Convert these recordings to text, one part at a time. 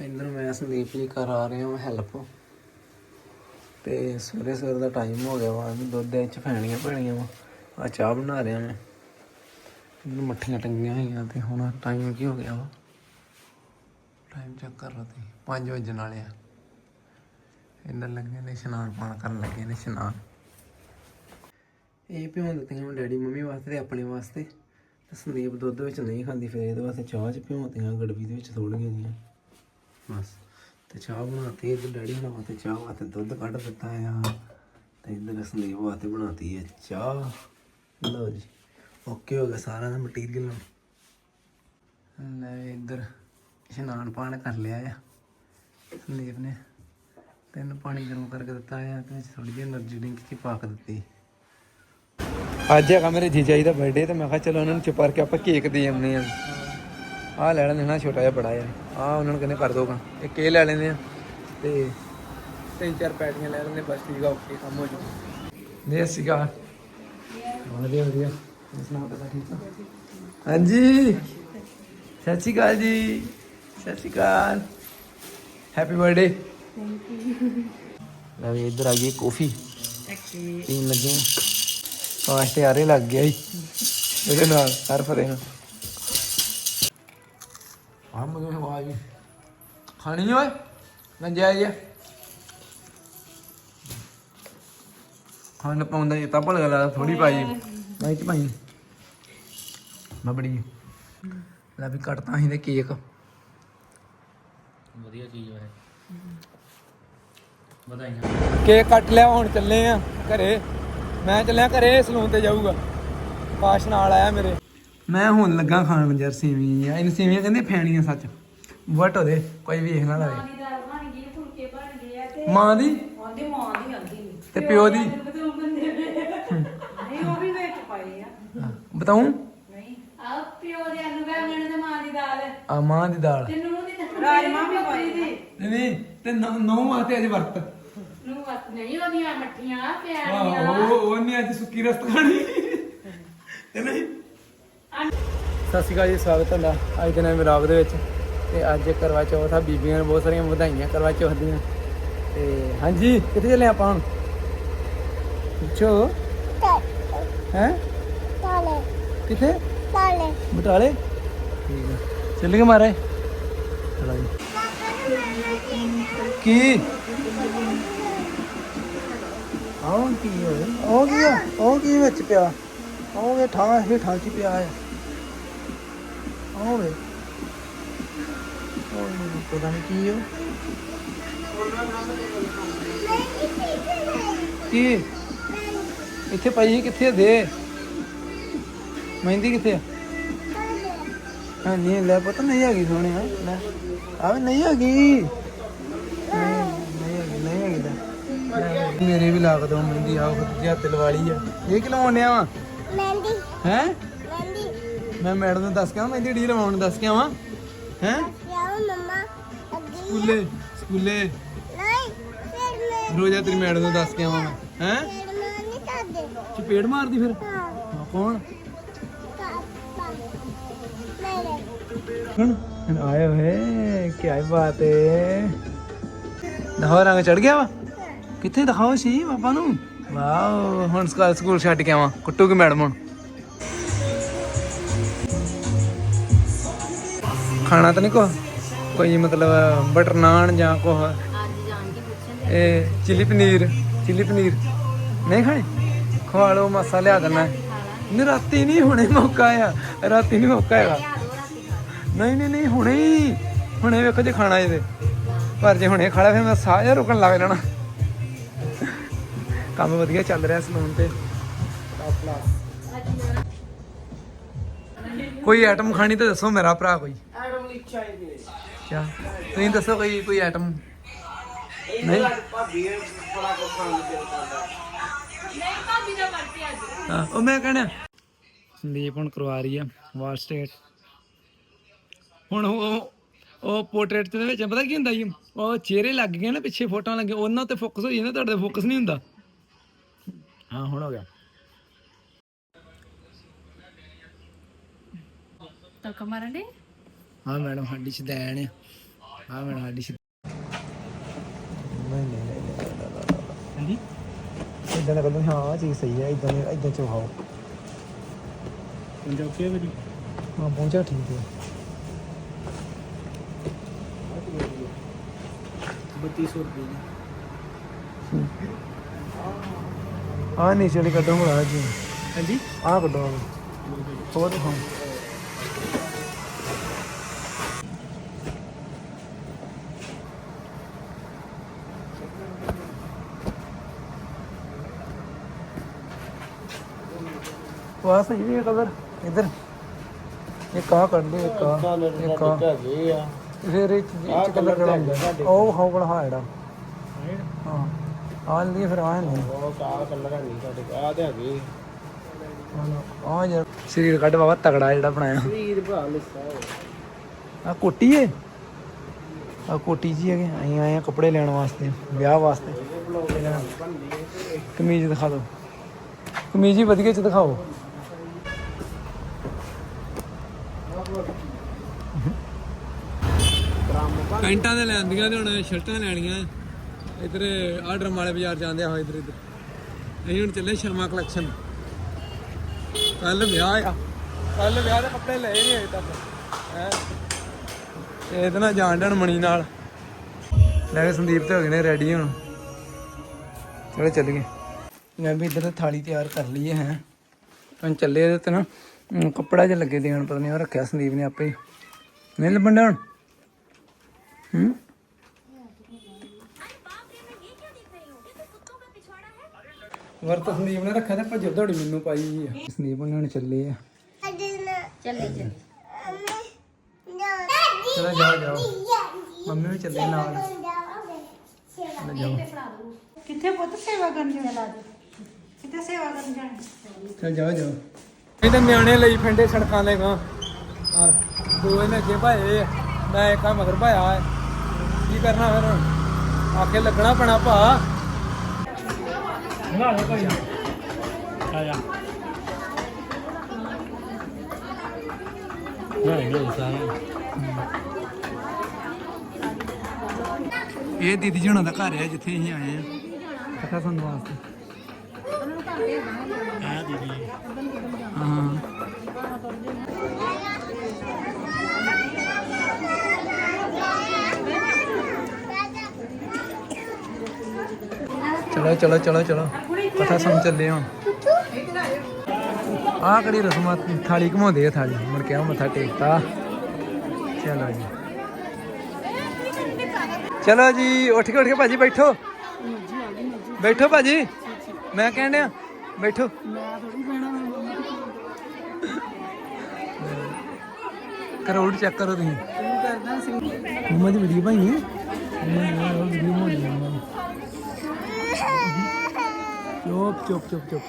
ਇੰਦਰ ਮੈਂ ਸੰਦੀਪ ਜੀ ਕਰ ਆ ਰਹੇ ਹਾਂ ਹੈਲਪ ਤੇ ਸਵੇਰੇ ਸਵੇਰੇ ਦਾ ਟਾਈਮ ਹੋ ਗਿਆ ਵਾ ਵੀ ਦੁੱਧ ਦੇ ਵਿੱਚ ਫੈਣੀਆਂ ਪੈਣੀਆਂ ਵਾ। ਆ ਚਾਹ ਬਣਾ ਰਿਹਾ ਮੈਂ। ਇਹਨੂੰ ਮੱਠੀਆਂ ਟੰਗੀਆਂ ਹੋਈਆਂ ਤੇ ਹੁਣ ਟਾਈਮ ਕੀ ਹੋ ਗਿਆ ਵਾ? ਟਾਈਮ ਚੈੱਕ ਕਰ ਲਓ ਤੁਸੀਂ 5 ਵਜਣ ਵਾਲੇ ਆ। ਇੰਦਰ ਲੱਗੇ ਨੇ ਇਸ਼ਨਾਨ ਪਾਣ ਕਰਨ ਲੱਗੇ ਨੇ ਇਸ਼ਨਾਨ। ਇਹ ਭਿਉਂ ਦਿੱਤੀਆਂ ਮੈਂ ਡੈਡੀ ਮੰਮੀ ਵਾਸਤੇ ਤੇ ਆਪਣੇ ਵਾਸਤੇ। ਤੇ ਸੰਦੀਪ ਦੁੱਧ ਵਿੱਚ ਨਹੀਂ ਖਾਂਦੀ, ਫਿਰ ਇਹਦੇ ਵਾਸਤੇ ਚਾਹ ਚ ਭਿਉਂਤੀਆਂ ਗੜਵੀ ਦੇ ਵਿੱਚ ਥੋੜੀਆਂ ਜਿਹੀਆਂ। ਬਸ। ਤੇ ਚਾਹ ਬਣਾਤੀ ਇਹ ਡੈਡੀ ਨਾਲ ਵਾਸਤੇ ਚਾਹ ਵਾਸਤੇ ਦੁੱਧ ਕੱਢ ਦਿੱਤਾ ਆ। ਤੇ ਇਧਰ ਸੰਦੀਪ ਵਾਸਤੇ ਬਣਾਤੀ ਹੈ ਚਾਹ। ਲਓ ਜੀ, ਓਕੇ ਹੋ ਗਿਆ ਸਾਰਾ ਦਾ ਮਟੀਰੀਅਲ ਲੈ ਇਧਰ ਇਸ਼ਨਾਨ ਪਾਣ ਕਰ ਲਿਆ ਆ। ਸੰਦੀਪ ਨੇ ਤਿੰਨ ਪਾਣੀ ਗਰਮ ਕਰਕੇ ਦਿੱਤਾ ਆ, ਤੇ ਥੋੜੀ ਜਿਹੀ એનર્ਜੀ ਡਰਿੰਕ ਚ ਪਾ ਕੇ ਦਿੱਤੀ। ਅੱਜ ਆ ਮੇਰੇ ਜੀਜਾ ਜੀ ਦਾ ਬਰਥਡੇ ਤੇ ਮੈਂ ਕਿਹਾ ਚਲੋ ਉਹਨਾਂ ਨੂੰ ਚੁਪਾਰ ਕੇ ਆਪਾਂ ਕੇਕ ਦੇ ਆਉਂਦੇ ਆ। ਆਹ ਲੈ ਲੈਣੇ ਨਾ ਛੋਟਾ ਜਿਹਾ ਬੜਾ ਯਾਰ ਆਹ ਉਹਨਾਂ ਨੂੰ ਕਹਿੰਦੇ ਕਰ ਦੋਗਾ ਇੱਕ ਇਹ ਲੈ ਲੈਂਦੇ ਆ ਤੇ ਤਿੰਨ ਚਾਰ ਪੈਟੀਆਂ ਲੈ ਲੈਂਦੇ ਬਸ ਠੀਕ ਆ ਓਕੇ ਕੰਮ ਹੋ ਜੂ ਨੇ ਸੀਗਾ ਵਧੀਆ ਵਧੀਆ। ਸੁਣਾਓ ਤਾਂ ਠੀਕ ਆ ਹਾਂਜੀ। ਸਤਿ ਸ਼੍ਰੀ ਅਕਾਲ ਜੀ। ਸਤਿ ਸ਼੍ਰੀ ਅਕਾਲ ਹੈਪੀ ਬਰਥਡੇ ਥੈਂਕ ਯੂ ਲੈ ਵੀ ਇੱਧਰ ਆ ਗਈ ਕਾਫੀ। ਪੀਣ ਲੱਗੇ ਆ। ਪਾਸ ਤੇ ਆਰੇ ਲੱਗ ਗਿਆ ਜੀ। ਇਹਦੇ ਨਾਲ ਹਰ ਫਰੇ ਨਾਲ ਆ ਮੈਨੂੰ ਆਵਾਜ਼ ਖਾਣੀ ਨੀ ਓਏ? ਲੰਜਿਆ ਜੀ। ਖਾਣ ਪਾਉਂਦਾ ਇਹ ਤਾਂ ਭੁੱਲ ਗਿਆ ਥੋੜੀ ਪਾਈ ਮੈਂ ਚ ਪਾਈ ਮੈਂ ਬੜੀ ਲੈ ਵੀ ਕੱਟਤਾ ਸੀ ਤੇ ਕੇਕ। ਵਧੀਆ ਚੀਜ਼ ਹੈ। ਵਧਾਈਆਂ। ਕੇਕ ਕੱਟ ਲਿਆ ਹੁਣ ਚੱਲੇ ਆ ਘਰੇ। ਮੈਂ ਚੱਲਿਆ ਘਰੇ ਸਲੂਨ ਤੇ ਜਾਊਗਾ। ਕਾਸ਼ ਨਾਲ ਆਇਆ ਮੇਰੇ। ਮੈਂ ਹੁਣ ਲੱਗਾ ਖਾਣ ਮੰਜਰ ਸੇਵੀਆਂ ਇਹਨ ਸੇਵੀਆਂ ਕਹਿੰਦੇ ਫੈਣੀਆਂ ਸੱਚ। ਵਟ ਉਹਦੇ ਕੋਈ ਵੇਖ ਨਾ ਲਵੇ। ਦੀ ਦਾਲ ਬਣ ਗਈ ਫੁਲਕੇ ਬਣ ਗਏ ਆ ਤੇ ਮਾਂ ਦੀ? ਉਹਦੀ ਮਾਂ ਦੀ ਆਂਦੀ ਨਹੀਂ ਤੇ ਪਿਓ ਦੀ? ਨਹੀਂ ਉਹ ਵੀ ਵਿੱਚ ਪਏ ਆ। ਬਤਾਉਂ? ਨਹੀਂ। ਆ ਪਿਓ ਦੇ ਆਲੂ ਬੈਂਗਣ ਤੇ ਮਾਂ ਦੀ ਦਾਲ। ਆ ਮਾਂ ਦੀ ਦਾਲ। ਤੇ ਨੂੰ ਦੀ ਰਾਜਮਾ ਵੀ ਪਈ ਦੀ। ਨਹੀਂ ਨਹੀਂ ਤੇ ਨੌ ਅੱਜ ਵਰਤ। ਨੂੰ ਵਸ ਨਹੀਂ ਉਹਦੀਆਂ ਮੱਠੀਆਂ ਆਹ, ਪਿਆਰੀਆਂ। ਉਹ ਉਹ ਨਹੀਂ ਅੱਜ ਸੁੱਕੀ ਰਸਤ ਖਾਣੀ। ਤੇ ਨਹੀਂ ਸਤਿ ਸ਼੍ਰੀ ਅਕਾਲ ਜੀ, ਸਵਾਗਤ ਤੁਹਾਡਾ। ਅੱਜ ਦੇ ਨਵੇਂ ਵਲੌਗ ਦੇ ਵਿੱਚ। ਤੇ ਅੱਜ ਕਰਵਾ ਚੌਥ ਆ, ਬੀਬੀਆਂ ਨੂੰ ਬਹੁਤ ਸਾਰੀਆਂ ਵਧਾਈਆਂ ਕਰਵਾ ਚੌਥ ਦੀਆਂ। ਤੇ ਹਾਂਜੀ, ਕਿੱਥੇ ਚੱਲੇ ਆਪਾਂ ਹੁਣ? ਪੁੱਛੋ? ਹੈ? ਤਾਲੇ ਕਿੱਥੇ? ਤਾਲੇ ਬਟਾਲੇ। ਠੀਕ ਆ। ਚੱਲ ਗਏ ਮਾਰੇ। ਚਲੋ ਜੀ। ਕੀ? ਆਉਂ ਕੀ ਹੋਇਆ? ਉਹ ਕੀ ਉਹ ਕੀ ਵਿੱਚ ਪਿਆ? ਉਹ ਵੇ ਠਾਂ ਹੇਠਾਂ ਚ ਪਿਆ ਆ। ਉਹ ਵੇ ਉਹ ਨੀ ਪਤਾ ਨਹੀਂ ਕੀ ਹੋ ਕੀ? ਇੱਥੇ ਪਈ ਸੀ, ਕਿੱਥੇ? ਦੇ। ਮਹਿੰਦੀ ਕਿੱਥੇ ਆ? ਹਾਂ ਨਹੀਂ ਲੈ ਪਤਾ ਨਹੀਂ ਹੈਗੀ ਸੋਹਣਿਆ ਲੈ। ਆਵੇ ਨਹੀਂ ਹੈਗੀ। ਨਹੀਂ ਨਹੀਂ ਹੈਗੀ ਨਹੀਂ ਹੈਗੀ। ਲੈ, ਮੇਰੇ ਵੀ ਲਾ ਦੋ ਮਹਿੰਦੀ ਆ ਜਿਆ ਤਿਲ ਵਾਲੀ ਆ। ਇਹ ਕਿ ਲਵਾਉਣਿਆ ਵਾ? ਮਹਿੰਦੀ। ਹੈ? ਮੈਂ ਮੈਡਮ ਨੂੰ ਦੱਸ ਕੇ ਆਵਾਂ ਮਹਿੰਦੀ ਡੀ ਲਵਾਉਣ ਨੂੰ ਦੱਸ ਕੇ ਆਵਾਂ। ਹੈ? ਯਾਰ ਮਮਾ ਅੱਗੇ ਸਕੂਲੇ ਸਕੂਲੇ। ਨਹੀਂ ਫਿਰ ਮੈਂ ਰੋਜ਼ਾ ਤੇਰੀ ਮੈਡਮ ਨੂੰ ਦੱਸ ਕੇ ਆਵਾਂ ਮੈਂ। ਹੈ? ਫਿਰ ਮੈਂ ਨਹੀਂ ਕਰਦੇ ਚਪੇੜ ਮਾਰਦੀ ਫਿਰ? ਹਾਂ ਹਾਂ, ਕੌਣ? ਕਾਪਾ ਮੇਰੇ ਹੁਣ ਹੁਣ ਆਏ ਹੋਏ ਕੀ ਬਾਤ ਹੈ ਦਿਖਾਓ ਰੰਗ ਚੜ ਗਿਆ ਵਾ? ਕਿੱਥੇ ਦਿਖਾਓ ਸੀ ਪਾਪਾ ਨੂੰ? ਵਾਓ ਹੁਣ ਸਕੂਲ ਸਕੂਲ ਛੱਡ ਕੇ ਆਵਾਂ। ਕੁੱਟੂਗੀ ਮੈਡਮ ਹੁਣ। ਖਾਣਾ ਤਾਂ ਨਹੀਂ ਕੋ ਕੋਈ ਮਤਲਬ ਬਟਰ ਨਾਨ ਜਾਂ ਕੋ ਇਹ ਚਿੱਲੀ ਪਨੀਰ ਚਿੱਲੀ ਪਨੀਰ। ਨਹੀਂ ਖਾਣੀ? ਖਵਾ ਲਓ ਮਾਸਾ ਲਿਆ ਦੇਣਾ ਨਹੀਂ, ਰਾਤੀ ਨਹੀਂ, ਹੁਣੇ ਮੌਕਾ ਆ। ਰਾਤੀ ਨਹੀਂ ਮੌਕਾ ਹੈਗਾ। ਨਹੀਂ ਨਹੀਂ ਨਹੀਂ, ਹੁਣੇ ਹੀ। ਹੁਣੇ ਵੇਖੋ ਜੇ ਖਾਣਾ ਇਹਦੇ। ਪਰ ਜੇ ਹੁਣੇ ਖਾਣਾ ਫਿਰ ਮੈਂ ਸਾਹ ਜਿਹਾ ਰੁਕਣ ਲੱਗ ਜਾਣਾ। ਕੰਮ ਵਧੀਆ ਚੱਲ ਰਿਹਾ ਸਲੂਨ ਤੇ। ਕੋਈ ਆਈਟਮ ਖਾਣੀ ਤਾਂ ਦੱਸੋ, ਮੇਰਾ ਭਰਾ ਕੋਈ। ਤੁਸੀਂ ਦੱਸੋ ਕੋਈ ਕੋਈ ਆਈਟਮ ਨਹੀਂ। ਭਾਬੀ ਇਹ ਬੜਾ ਕੁਝ ਖਾਣ ਨੂੰ ਦਿਲ ਕਰਦਾ। ਨਹੀਂ ਭਾਬੀ ਦਾ ਵਰਤੇ ਅੱਜ। ਹਾਂ, ਉਹ ਮੈਂ ਕਹਿਣਾ। ਸੰਦੀਪ ਹੁਣ ਕਰਵਾ ਰਹੀ ਆ ਵਾਲ ਸਟੇਟ ਹੁਣ ਉਹ ਉਹ ਪੋਰਟਰੇਟ ਦੇ ਵਿੱਚ ਪਤਾ ਕੀ ਹੁੰਦਾ ਜੀ? ਉਹ ਚਿਹਰੇ ਲੱਗ ਗਏ ਨਾ ਪਿੱਛੇ ਫੋਟੋਆਂ ਲੱਗੇ ਉਹਨਾਂ ਤੇ ਫੋਕਸ ਹੋ ਜਾਂਦਾ ਤੁਹਾਡੇ ਫੋਕਸ ਨਹੀਂ ਹੁੰਦਾ। ਹਾਂ ਹੁਣ ਹੋ ਗਿਆ। ਤੜਕਾ ਮਾਰਨ ਦੇ ਹਾਂ ਮੈਡਮ ਸਾਡੀ ਸ਼ਦੈਣ ਆ। ਆ ਮੈਂ ਸਾਡੀ ਨਹੀਂ ਨਹੀਂ ਨਹੀਂ ਹਾਂਜੀ? ਇਦਾਂ ਦਾ ਕਰਦੇ ਹਾਂ ਆਹ ਚੀਜ਼ ਸਹੀ ਹੈ ਇਦਾਂ ਇਦਾਂ ਚੋਹਾਓ ਪੰਜਾਬ ਕੇ ਵੀ ਹਾਂ ਪਹੁੰਚਾ ਠੀਕ ਹੈ 3200 ਰੁਪਏ ਆ ਨੀਚੇ ਵਾਲੀ ਕੱਢੋ ਹੁਣ ਜੀ ਹਾਂਜੀ? ਆਹ ਕੱਢੋ ਹੋਰ ਹਾਂ ਵਾਹ ਸਹੀ ਹੈ ਕਲਰ ਇਧਰ ਇਹ ਕਾ ਕੱਢ ਦੇ ਇੱਕ ਆ ਇੱਕ ਆ ਹੈਗੇ ਆ। ਫਿਰ ਇਹ ਚ ਕਲਰ ਹੁੰਦਾ ਉਹ ਹਾਉ ਬੜਾ ਹਾਂ ਜਿਹੜਾ ਹਾਂ? ਆ ਲਈ ਫਿਰ ਆ ਨਹੀਂ। ਉਹ ਕਾ ਕਲਰ ਹੈ ਨਹੀਂ ਸਾਡੇ ਆ ਤੇ ਹੈਗੇ। ਆ ਯਾਰ ਸਰੀਰ ਕੱਢ ਬਾਬਾ ਤਗੜਾ ਜਿਹੜਾ ਬਣਾਇਆ। ਲਿਸਾ ਆ ਕੋਟੀ ਏ? ਆ ਕੋਟੀ ਜੀ ਹੈਗੇ। ਅਸੀਂ ਆਏ ਆ ਕੱਪੜੇ ਲੈਣ ਵਾਸਤੇ ਵਿਆਹ ਵਾਸਤੇ। ਕਮੀਜ਼ ਦਿਖਾ ਦਿਓ। ਕਮੀਜ਼ ਹੀ ਵਧੀਆ ਚ ਦਿਖਾਓ। ਪੈਂਟਾਂ ਤੇ ਲੈਂਦੀਆਂ ਤੇ ਹੁਣ ਸ਼ਰਟਾਂ ਲੈਣੀਆਂ। ਇਧਰ ਆ ਵਾਲੇ ਬਾਜ਼ਾਰ ਜਾਂਦੇ ਆ ਇਧਰ ਇਧਰ। ਅਸੀਂ ਹੁਣ ਚੱਲੇ ਸ਼ਰਮਾ ਕਲੈਕਸ਼ਨ ਕੱਲ ਵਿਆਹ ਆ। ਕੱਲ ਵਿਆਹ ਦੇ ਕੱਪੜੇ ਲਏ ਨਹੀਂ ਅਜੇ ਤੱਕ। ਹੈ? ਇਹਦੇ ਨਾਲ ਜਾਣ ਡਣ ਮਣੀ ਨਾਲ। ਲੈ ਕੇ ਸੰਦੀਪ ਤੇ ਹੋ ਗਏ ਨੇ ਰੈਡੀ ਹੁਣ। ਚਲੋ ਚੱਲ ਗਏ ਮੈਂ ਵੀ ਇੱਧਰ ਥਾਲੀ ਤਿਆਰ ਕਰ ਲਈ ਹੈ। ਹੁਣ ਚੱਲੇ ਇਹਦੇ ਤੇ ਨਾ। ਕੱਪੜਾ ਜਿਹਾ ਲੱਗੇ ਦੇਣ ਪਤਾ ਨਹੀਂ ਉਹ ਰੱਖਿਆ ਸੰਦੀਪ ਨੇ ਆਪੇ। ਨਹੀਂ ਲੱਭਣ ਡਿਆ ਹੁਣ ਹੂੰ? ਵਰਤ ਸੰਦੀਪ ਨੇ ਰੱਖਿਆ ਤੇ ਭੱਜੋ ਦੌੜੀ ਮੈਨੂੰ ਪਾਈ ਹੋਈ ਆ। ਸੰਦੀਪ ਨੇ ਚੱਲੇ ਆ। ਚੱਲੇ ਚੱਲੇ ਚਲੋ ਜਾਓ ਜਾਓ। ਮੰਮੀ ਵੀ ਚੱਲੇ ਨਾਲ। ਚਲੋ ਜਾਓ। ਕਿੱਥੇ ਪੁੱਤ ਸੇਵਾ ਕਰਨ ਜਾਣਾ? ਕਿੱਥੇ ਸੇਵਾ ਕਰਨ ਜਾਣਾ? ਚਲ ਜਾਓ ਜਾਓ। ਇਹ ਤਾਂ ਨਿਆਣੇ ਲਈ ਫਿੰਡੇ ਸੜਕਾਂ ਦੇ ਗਾਂ। ਦੋ ਇਹਨੇ ਅੱਗੇ ਭਾਏ ਆ, ਮੈਂ ਇੱਕ ਮਗਰ ਭਾਇਆ ਕੀ ਕਰਨਾ ਫਿਰ ਆਖੇ ਲੱਗਣਾ ਪੈਣਾ ਭਾ। ਆ। ਜਾ। ਇਹ ਦੀਦੀ ਜੀ ਹੁਣਾਂ ਦਾ ਘਰ ਹੈ ਜਿੱਥੇ ਅਸੀਂ ਆਏ ਆ। ਕਥਾ ਸੁਣਨ ਵਾਸਤੇ? ਆ ਦੀਦੀ। ਚਲੋ ਚਲੋ ਚਲੋ ਚਲੋ। ਕਥਾ ਸੁਣ ਚੱਲੇ ਹਾਂ ਆਹ ਕਿਹੜੀ ਰਸਮਾਂ ਥਾਲੀ ਘਮਾਉਂਦੇ ਆ ਥਾਲੀ। ਮੁੜ ਕੇ ਆ ਮੱਥਾ ਟੇਕਤਾ। ਚਲੋ ਜੀ। ਚਲੋ ਜੀ ਉੱਠ ਕੇ ਉੱਠ ਕੇ ਭਾਜੀ ਬੈਠੋ। ਬੈਠੋ ਭਾਜੀ। ਮੈਂ ਕਹਿਣ ਡਿਆ ਬੈਠੋ। ਕਰੋੜ ਚੈੱਕ ਕਰੋ ਤੁਸੀਂ। ਮੰਮਾ ਦੀ ਵੀਡੀਓ ਭਾਈ ਹੈ ਮੰਮਾ ਦੀ ਵੀਡੀਓ ਹੈ ਮੰਮਾ। ਚੁੱਪ ਚੁੱਪ ਚੁੱਪ ਚੁੱਪ। ਚੁੱਪ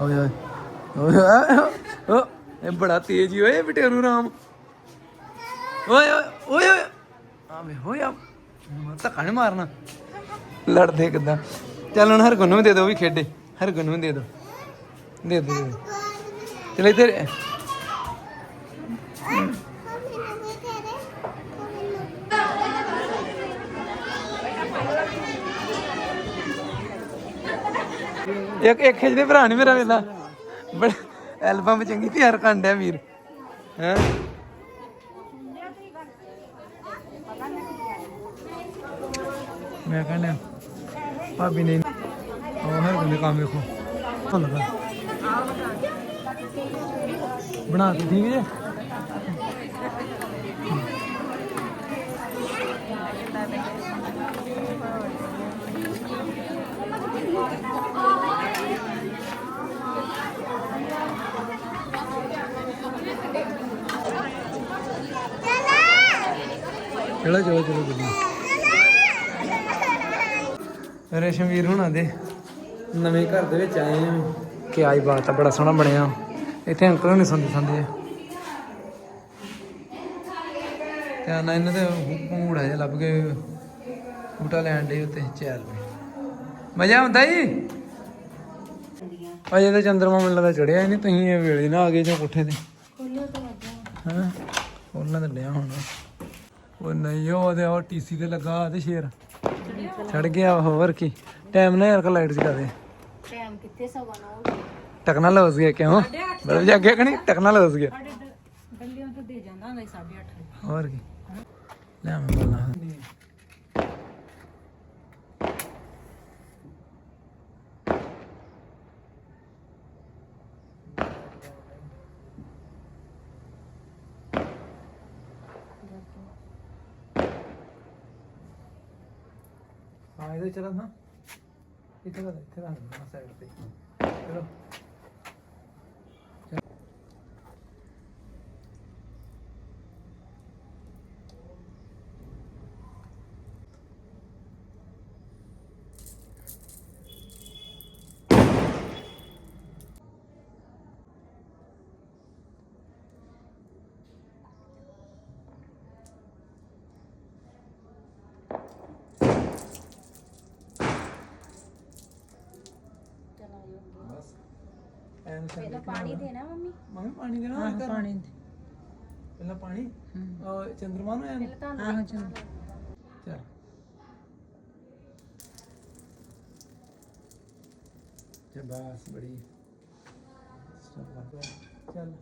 ਓਏ ਓਏ ਓਏ ਇਹ ਬੜਾ ਤੇਜ਼ ਹੀ ਓਏ ਬਟੇਰੂ ਰਾਮ। ਓਏ ਓਏ ਓਏ ਓਏ। ਹੋਇਆ ਧੱਕਾ ਨਹੀਂ ਮਾਰਨਾ। ਲੜਦੇ ਕਿਦਾਂ? ਚੱਲ ਹੁਣ ਹਰ ਨੂੰ ਵੀ ਦੇ ਦੋ ਵੀ ਖੇਡੇ। ਹਰ ਨੂੰ ਵੀ ਦੇ ਦੋ ਦਿਓ ਦੇ। ਦਿਓ। ਚਲ ਇੱਕ ਇੱਕ ਖਿੱਚਦੇ ਭਰਾ ਨਹੀਂ ਮੇਰਾ ਵੇਲਾ। ਬੜਾ ਐਲਬਮ ਚੰਗੀ ਤਿਆਰ ਕਰਨ ਡਿਆ ਵੀਰ। ਹੈ? ਮੈਂ ਕਹਿੰਦਾ, ਭਾਬੀ ਨੇ ਉਹ ਹਰ ਕੋਈ ਕੰਮ ਵੇਖੋ। ਭੁੱਲ ਗਿਆ। ਬਣਾ ਕੇ ਠੀਕ ਜੇ? ਚਲੋ ਚਲੋ ਚਲੋ ਜਲਦੀ ਰੇਸ਼ਮਵੀਰ ਹੁਣਾਂ ਦੇ ਨਵੇਂ ਘਰ ਦੇ ਵਿੱਚ ਆਏ ਆ। ਕਿ ਆਈ ਬਾਤ ਆ, ਬੜਾ ਸੋਹਣਾ ਬਣਿਆ। ਇੱਥੇ ਅੰਕਲ ਹੁਣੇ ਸੰਦੇ ਸੰਦੇ ਆ। ਤੇ ਨਾ ਇਹਨਾਂ ਦੇ ਭੂੜਾ ਜਿਹਾ ਲੱਭ ਕੇ ਬੂਟਾ ਲੈਣ ਦੇ ਉੱਤੇ ਚੱਲ ਮਜ਼ਾ ਆਉਂਦਾ ਜੀ? ਅਜੇ ਤਾਂ ਚੰਦਰਮਾ ਮੈਨੂੰ ਲੱਗਦਾ ਚੜਿਆ ਨਹੀਂ ਤੁਸੀਂ ਇਹ ਵੇਲੇ ਨਾ ਆ ਗਏ ਜੋ ਕੋਠੇ ਤੇ। ਹਾਂ? ਉਹਨਾਂ ਤੇ ਲਿਆ ਹੁਣ। ਉਹ ਨਹੀਂ ਉਹ ਤੇ ਉਹ ਟੀਸੀ ਤੇ ਲੱਗਾ ਤੇ ਸ਼ੇਰ। ਚੜ ਗਿਆ ਹੋਰ ਕੀ। ਟਾਈਮ ਨਾ ਯਾਰ ਕੋ ਲਾਈਟ ਜਗਾ ਦੇ। ਟਾਈਮ ਕਿੱਥੇ ਸਵਾ ਨਾ ਟੈਕਨੋਲੋਜੀ ਗਿਆ ਕਿਉਂ? ਬਦਲ ਜਾ ਗਿਆ ਕਿ ਨਹੀਂ ਟੈਕਨੋਲੋਜੀ ਗਿਆ ਗੰਲਿਆਂ ਤੋਂ ਦੇ ਜਾਂਦਾ ਹੁੰਦਾ 8:30 ਹੋਰ ਕੀ? ਲੈ ਮੈਂ ਬੋਲਾਂ। ਹਾਂ ਇਹਦੇ ਚਲਾ ਨਾ। ਇੱਥੇ ਦਾ ਇੱਥੇ ਦਾ ਸਾਈਡ ਤੇ। ਚਲੋ ਬਸ ਐਨ ਪਹਿਲਾਂ ਪਾਣੀ ਦੇਣਾ ਮੰਮੀ? ਮੰਮੀ ਪਾਣੀ ਦੇਣਾ ਹਾਂ ਪਾਣੀ ਪਹਿਲਾਂ ਪਾਣੀ? ਉਹ ਚੰਦਰਮਾ ਨੂੰ ਐਨ ਆਹੋ ਚਲ ਚੱਲ। ਤੇ ਬਸ ਬੜੀ ਚੱਲ।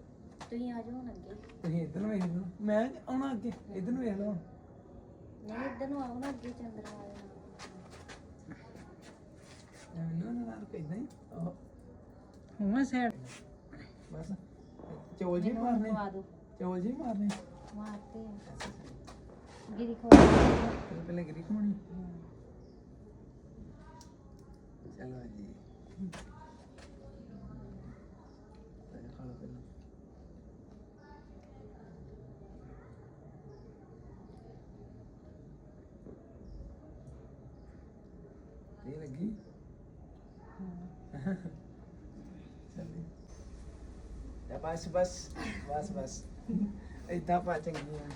ਤੁਸੀਂ ਆ ਜਾਓ ਹੁਣ ਅੱਗੇ। ਤੁਸੀਂ ਇੱਧਰ ਨੂੰ ਵੇਖ ਲਓ। ਮੈਂ ਆਉਣਾ ਅੱਗੇ। ਇੱਧਰ ਨੂੰ ਵੇਖ ਲਓ ਨਹੀਂ ਇੱਧਰ ਨੂੰ ਆਓ ਨਾ ਅੱਗੇ ਚੰਦਰਾ ਆਇਆ ਮੈਨੂੰ ਨਾ ਨਾਲ ਇਦਾਂ ਹੀ। ਆਹੋ, ਹੁਮਾ ਸਾਈਡ ਬਸ। ਚੋਲ ਜੀ ਮਾਰਨੇ। ਦੋ। ਚੋਲ ਜੀ ਮਾਰਨੇ। ਮਾਰਤੇ ਗਿਰੀ ਖੋ ਪਹਿਲੇ ਪਹਿਲੇ ਗਰੀ ਖਵਾਉਣੀ। ਚਲੋ ਜੀ ਪਹਿਲੇ ਖਾ ਲਓ ਪਹਿਲਾਂ ਇਹ ਲੱਗੀ ਚੱਲੀ ਯਾ ਬਸ ਬਸ ਬਸ ਬਸ ਇਦਾਂ ਪਾ ਚੰਗੀਆਂ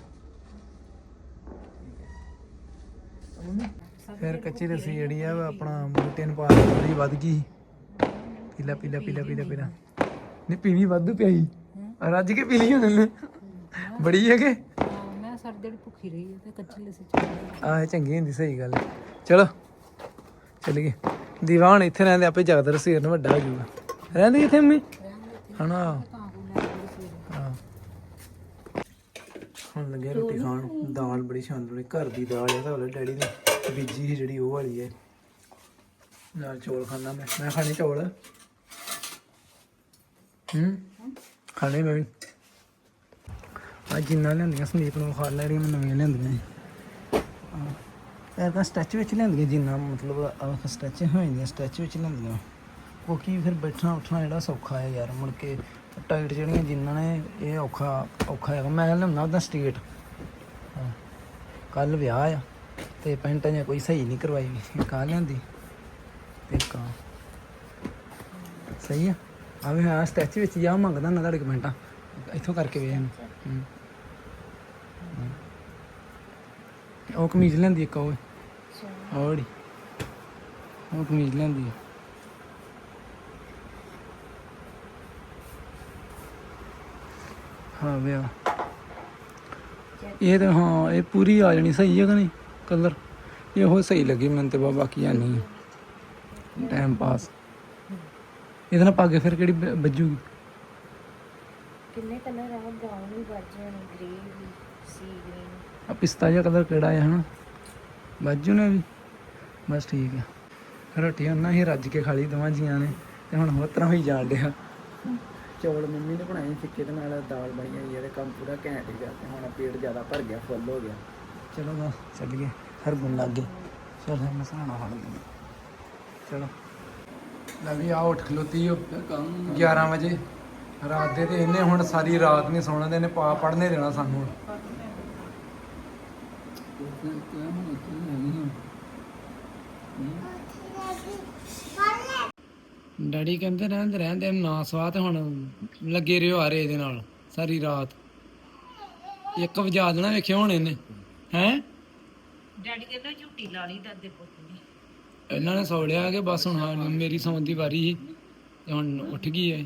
ਮੰਮੀ ਫਿਰ ਕੱਚੀ ਲੱਸੀ ਜਿਹੜੀ ਆ ਆਪਣਾ ਬੂਟੇ ਨੂੰ ਪਾ ਕੇ ਥੋੜੀ ਵੱਧ ਗਈ ਪੀਲਾ ਪੀਲਾ ਪੀਲਾ ਪੀਲਾ ਪੀਲਾ ਨਹੀਂ ਪੀਣੀ ਵਾਧੂ ਪਿਆਈ ਰੱਜ ਕੇ ਪੀ ਲਈ ਹੁਣ ਇਹਨੇ ਬੜੀ ਹੈ ਕਿ ਮੈਂ ਸਰਦੇ ਜਿਹੜੀ ਭੁੱਖੀ ਰਹੀ ਹੈ ਤੇ ਕੱਚੀ ਲੱਸੀ ਆਹ ਚੰਗੀ ਹੁੰਦੀ ਸਹੀ ਗੱਲ ਹੈ। ਚਲੋ ਚੱਲੀਏ ਦੀਵਾ ਹੁਣ ਇੱਥੇ ਰਹਿੰਦੇ ਆਪੇ ਜਗਦਰ ਰਸੀਰ ਨੂੰ ਵੱਡਾ ਹੋ ਜਾਊਗਾ ਰਹਿੰਦੇ ਕਿੱਥੇ ਮੰਮੀ ਹਣਾ ਹਾਂ ਹੁਣ ਲੱਗੇ ਰੋਟੀ ਖਾਣ ਦਾਲ ਬੜੀ ਸ਼ਾਨਦਾਰ ਘਰ ਦੀ ਦਾਲ ਹੈ ਤਾਂ ਡੈਡੀ ਨੇ ਬੀਜੀ ਸੀ ਜਿਹੜੀ ਉਹ ਵਾਲੀ ਹੈ ਨਾਲ ਚੌਲ ਖਾਣਾ ਮੈਂ। ਮੈਂ ਖਾਣੇ ਚੌਲ? ਹੂੰ? ਖਾਣੇ ਮੈਂ ਵੀ। ਆ ਜਿੰਨਾ ਲਿਆਂਦੀਆਂ ਸੰਦੀਪ ਨੂੰ ਖਾ ਲੈਣੀਆਂ ਮੈਂ ਨਵੀਆਂ ਲਿਆਂਦੀਆਂ ਸੀ ਇਹ ਤਾਂ ਸਟੈਚ ਵਿੱਚ ਲਿਆਂਦੀਆਂ ਜਿੰਨਾ ਮਤਲਬ ਆਹ ਸਟੈਚ ਹੋ ਜਾਂਦੀਆਂ ਸਟੈਚ ਵਿੱਚ ਲਿਆਂਦੀਆਂ। ਕਿਉਂਕਿ ਫਿਰ ਬੈਠਣਾ ਉੱਠਣਾ ਜਿਹੜਾ ਸੌਖਾ ਹੈ ਯਾਰ ਮੁੜ ਕੇ ਟਾਈਟ ਜਿਹੜੀਆਂ ਜਿੰਨਾਂ ਨੇ ਇਹ ਔਖਾ ਔਖਾ ਹੈਗਾ। ਮੈਂ ਲਿਆਉਣਾ ਉਹਦਾ ਸਟੇਟ। ਕੱਲ ਵਿਆਹ ਆ ਤੇ ਪੈਂਟ ਜਾਂ ਕੋਈ ਸਹੀ ਨਹੀਂ ਕਰਵਾਈ ਵੀ। ਕਾ ਲਿਆਂਦੀ ਤੇ ਕਾ ਸਹੀ ਆ? ਆਵੇ ਆ ਸਟੈਚ ਵਿੱਚ ਜਾ ਮੰਗਦਾ ਨਾ ਤੁਹਾਡੇ ਕਮੈਂਟਾਂ ਇੱਥੋਂ ਕਰਕੇ ਵੇਖ। ਹੂੰ। ਹੂੰ। ਉਹ ਕਮੀਜ਼ ਲੈਂਦੀ ਇੱਕ ਉਹ। ਔੜੀ ਉਹ ਕਮੀਜ਼ ਲੈਂਦੀ ਆ। ਹਾਂ ਵੇ ਆ ਇਹ ਤਾਂ ਹਾਂ ਇਹ ਪੂਰੀ ਆ ਜਾਣੀ ਸਹੀ ਹੈ ਕਿ ਨਹੀਂ ਕਲਰ? ਇਹੋ ਸਹੀ ਲੱਗੀ ਮੈਨੂੰ ਤੇ ਬਾਕੀ ਆ ਨਹੀਂ ਟਾਈਮ ਪਾਸ ਇਹਦੇ ਨਾਲ ਪਾ ਕੇ ਫਿਰ ਕਿਹੜੀ ਵੱਜੂਗੀ? ਕਿੰਨੇ ਕਲਰ ਆ? ਬ੍ਰਾਊਨ ਵੀ ਵੱਜ ਜਾਣੇ ਗ੍ਰੇ ਵੀ ਸੀ ਗ੍ਰੀਨ ਆ ਪਿਸਤਾ ਜਿਹਾ ਕਲਰ ਕਿਹੜਾ ਹੈ ਹਨਾ? ਬਾਜੂ ਨੇ ਵੀ? ਬਸ ਠੀਕ ਹੈ ਰੋਟੀ ਉਹਨਾਂ ਹੀ ਰੱਜ ਕੇ ਖਾ ਲਈ ਦੋਵਾਂ ਜੀਆਂ ਨੇ ਤੇ ਹੁਣ ਹੋਰ ਤਰ੍ਹਾਂ ਹੋਈ ਜਾਣ ਡਿਆ। ਚੌਲ ਮੰਮੀ ਨੇ ਬਣਾਏ ਫਿੱਕੇ ਦੇ ਨਾਲ ਦਾਲ ਬਣੀ ਹੋਈ ਹੈ ਤੇ ਕੰਮ ਪੂਰਾ ਘੈਂਟ ਹੀ ਗਿਆ ਤੇ ਹੁਣ ਪੇਟ ਜ਼ਿਆਦਾ ਭਰ ਗਿਆ ਫੁੱਲ ਹੋ ਗਿਆ। ਚਲੋ ਬਸ ਚੱਲੀਏ ਹਰ ਗੁਣ ਲੱਗ। ਗਏ ਚਲ ਮੈਂ ਸਹਾਣਾ ਫੜ ਲਈ ਚਲੋ। ਲੈ ਵੀ ਆ ਉੱਠ ਖਲੋਤੀ ਓ 11 ਵਜੇ। ਰਾਤ ਦੇ ਤੇ ਇਹਨੇ ਹੁਣ ਸਾਰੀ ਰਾਤ ਨਹੀਂ ਸੌਣਾ ਤੇ ਇਹਨੇ ਪਾ ਪੜਨੇ ਦੇਣਾ ਸਾਨੂੰ ਹੁਣ। ਡੈਡੀ ਕਹਿੰਦੇ ਰਹਿੰਦੇ ਰਹਿੰਦੇ ਨਾ ਸਵਾਹ ਤੇ ਹੁਣ ਲੱਗੇ ਰਿਓ ਆ ਰਹੇ ਇਹਦੇ ਨਾਲ ਸਾਰੀ ਰਾਤ। ਇੱਕ ਵਜਾ ਦੇਣਾ ਵੇਖਿਓ ਹੁਣ ਇਹਨੇ ਹੈ? ਡੈਡੀ ਕਹਿੰਦਾ ਝੂਟੀ ਲਾ ਲਈ ਦਾਦੇ ਪੁੱਤ ਦੀ। ਇਹਨਾਂ ਨੇ ਸੌ ਲਿਆ ਕਿ ਬਸ ਹੁਣ ਹਾਂ ਮੇਰੀ ਸੌਣ ਦੀ ਵਾਰੀ ਸੀ ਤੇ ਹੁਣ ਉੱਠ ਗਈ ਐ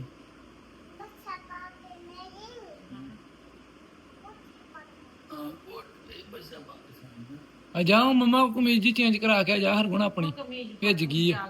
ਆ ਜਾਓ ਮਮਾ ਕਮੀਜ਼ ਜੀ ਚੇਂਜ ਕਰਾ ਕੇ ਆ ਜਾ ਹਰਗੁਣ ਆਪਣੀ ਭਿੱਜ ਗਈ ਆ।